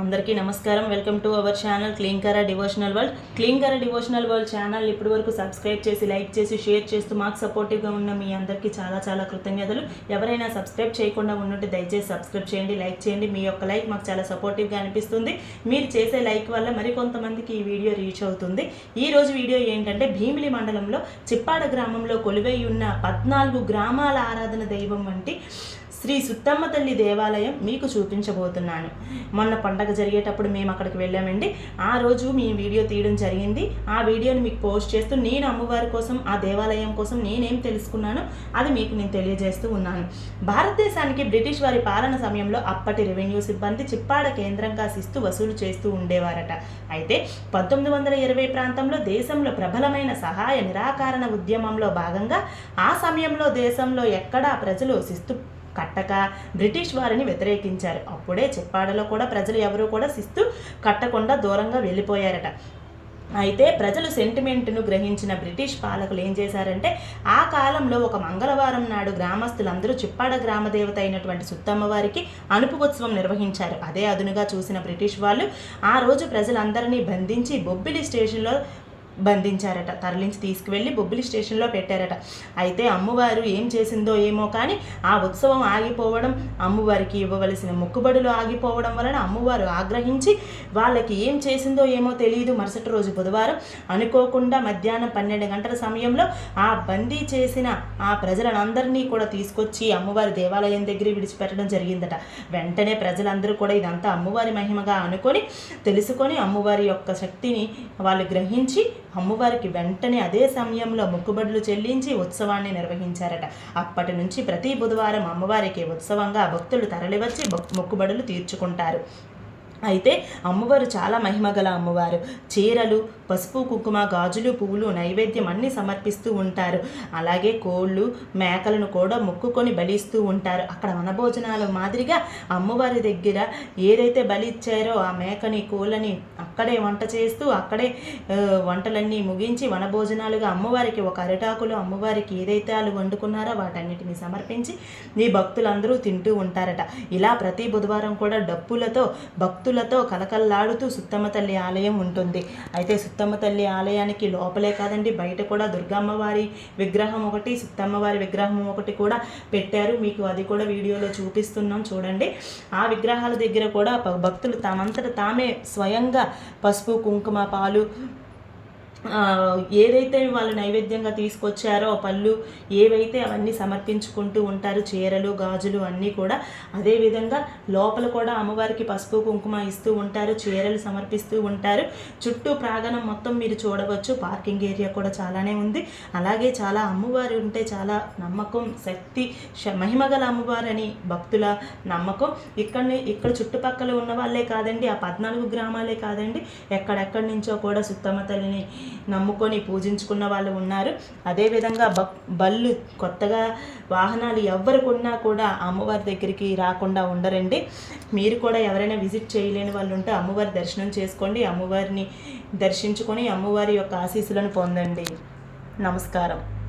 అందరికీ నమస్కారం. Welcome to our channel Kleenkara devotional world Kleenkara devotional world channel ఇప్పటి వరకు సబ్స్క్రైబ్ చేసి లైక్ చేసి షేర్ చేస్తూ మాకు సపోర్టివ్గా ఉన్న మీ అందరికీ చాలా చాలా కృతజ్ఞతలు. ఎవరైనా సబ్స్క్రైబ్ చేయకుండా ఉన్నట్టు దయచేసి సబ్స్క్రైబ్ చేయండి లైక్ చేయండి. మీ యొక్క లైక్ మాకు చాలా సపోర్టివ్గా అనిపిస్తుంది. మీరు చేసే లైక్ వల్ల మరికొంతమందికి ఈ వీడియో రీచ్ అవుతుంది. ఈ రోజు వీడియో ఏంటంటే భీమిలి మండలంలో చిప్పాడ గ్రామంలో కొలువై ఉన్న పద్నాలుగు గ్రామాల ఆరాధన దైవం వంటి శ్రీ సుత్తమ్మ తల్లి దేవాలయం మీకు చూపించబోతున్నాను. మొన్న పండగ జరిగేటప్పుడు మేము అక్కడికి వెళ్ళామండి. ఆ రోజు మీ వీడియో తీయడం జరిగింది. ఆ వీడియోని మీకు పోస్ట్ చేస్తూ నేను అమ్మవారి కోసం ఆ దేవాలయం కోసం నేనేం తెలుసుకున్నానో అది మీకు నేను తెలియజేస్తూ ఉన్నాను. భారతదేశానికి బ్రిటిష్ వారి పాలన సమయంలో అప్పటి రెవెన్యూ సిబ్బంది చిప్పాడ కేంద్రంగా శిస్తు వసూలు చేస్తూ ఉండేవారట. అయితే పంతొమ్మిది వందల ఇరవై ప్రాంతంలో దేశంలో ప్రబలమైన సహాయ నిరాకరణ ఉద్యమంలో భాగంగా ఆ సమయంలో దేశంలో ఎక్కడా ప్రజలు శిస్తు కట్టక బ్రిటిష్ వారిని వ్యతిరేకించారు. అప్పుడే చెప్పాడలో కూడా ప్రజలు ఎవరు కూడా శిస్తు కట్టకుండా దూరంగా వెళ్ళిపోయారట. అయితే ప్రజలు సెంటిమెంట్ను గ్రహించిన బ్రిటిష్ పాలకులు ఏం చేశారంటే ఆ కాలంలో ఒక మంగళవారం నాడు గ్రామస్తులందరూ చిప్పాడ గ్రామదేవత అయినటువంటి సుత్తమ్మ వారికి నిర్వహించారు. అదే అదునుగా చూసిన బ్రిటిష్ వాళ్ళు ఆ రోజు ప్రజలందరినీ బంధించి బొబ్బిలి స్టేషన్లో బంధించారట. తరలించి తీసుకువెళ్ళి బొబ్బిలి స్టేషన్లో పెట్టారట. అయితే అమ్మవారు ఏం చేసిందో ఏమో కానీ ఆ ఉత్సవం ఆగిపోవడం అమ్మవారికి ఇవ్వవలసిన మొక్కుబడులు ఆగిపోవడం వలన అమ్మవారు ఆగ్రహించి వాళ్ళకి ఏం చేసిందో ఏమో తెలియదు. మరుసటి రోజు బుధవారం అనుకోకుండా మధ్యాహ్నం పన్నెండు గంటల సమయంలో ఆ బందీ చేసిన ఆ ప్రజలందరినీ కూడా తీసుకొచ్చి అమ్మవారి దేవాలయం దగ్గర విడిచిపెట్టడం జరిగిందట. వెంటనే ప్రజలందరూ కూడా ఇదంతా అమ్మవారి మహిమగా అనుకొని తెలుసుకొని అమ్మవారి యొక్క శక్తిని వాళ్ళు గ్రహించి అమ్మవారికి వెంటనే అదే సమయంలో మొక్కుబడులు చెల్లించి ఉత్సవాన్ని నిర్వహించారట. అప్పటి నుంచి ప్రతి బుధవారం అమ్మవారికి ఉత్సవంగా భక్తులు తరలివచ్చి మొక్కుబడులు తీర్చుకుంటారు. అయితే అమ్మవారు చాలా మహిమగల అమ్మవారు. చీరలు పసుపు కుంకుమ గాజులు పువ్వులు నైవేద్యం అన్నీ సమర్పిస్తూ ఉంటారు. అలాగే కోళ్ళు మేకలను కూడా మొక్కుకొని బలిస్తూ ఉంటారు. అక్కడ వనభోజనాల మాదిరిగా అమ్మవారి దగ్గర ఏదైతే బలి ఇచ్చారో ఆ మేకని కోళ్ళని అక్కడే వంట చేస్తూ అక్కడే వంటలన్నీ ముగించి వనభోజనాలుగా అమ్మవారికి ఒక అరిటాకులో అమ్మవారికి ఏదైతే వాళ్ళు వండుకున్నారో వాటన్నిటిని సమర్పించి ఈ భక్తులందరూ తింటూ ఉంటారట. ఇలా ప్రతి బుధవారం కూడా డప్పులతో భక్తులు భక్తులతో కలకల్లాడుతూ సుత్తమ్మ తల్లి ఆలయం ఉంటుంది. అయితే సుత్తమ్మ తల్లి ఆలయానికి లోపలే కాదండి బయట కూడా దుర్గమ్మవారి విగ్రహం ఒకటి సుత్తమ్మవారి విగ్రహం ఒకటి కూడా పెట్టారు. మీకు అది కూడా వీడియోలో చూపిస్తున్నాం చూడండి. ఆ విగ్రహాల దగ్గర కూడా భక్తులు తమంతట తామే స్వయంగా పసుపు కుంకుమ పాలు ఏదైతే వాళ్ళు నైవేద్యంగా తీసుకొచ్చారో పళ్ళు ఏవైతే అవన్నీ సమర్పించుకుంటూ ఉంటారు చీరలు గాజులు అన్నీ కూడా అదేవిధంగా లోపల కూడా అమ్మవారికి పసుపు కుంకుమ ఇస్తూ ఉంటారు చీరలు సమర్పిస్తూ ఉంటారు. చుట్టూ ప్రాంగణం మొత్తం మీరు చూడవచ్చు. పార్కింగ్ ఏరియా కూడా చాలానే ఉంది. అలాగే చాలా అమ్మవారు ఉంటే చాలా నమ్మకం శక్తి శ- మహిమగల అమ్మవారని భక్తుల నమ్మకం. ఇక్కడ ఇక్కడ చుట్టుపక్కల ఉన్న వాళ్ళే కాదండి ఆ పద్నాలుగు గ్రామాలే కాదండి ఎక్కడెక్కడి నుంచో కూడా సుత్తమ్మ తల్లిని నమ్ముకొని పూజించుకున్న వాళ్ళు ఉన్నారు. అదేవిధంగా బ బళ్ళు కొత్తగా వాహనాలు ఎవ్వరు కొన్నా కూడా అమ్మవారి దగ్గరికి రాకుండా ఉండరండి. మీరు కూడా ఎవరైనా విజిట్ చేయలేని వాళ్ళు ఉంటే అమ్మవారి దర్శనం చేసుకోండి. అమ్మవారిని దర్శించుకొని అమ్మవారి యొక్క ఆశీస్సులను పొందండి. నమస్కారం.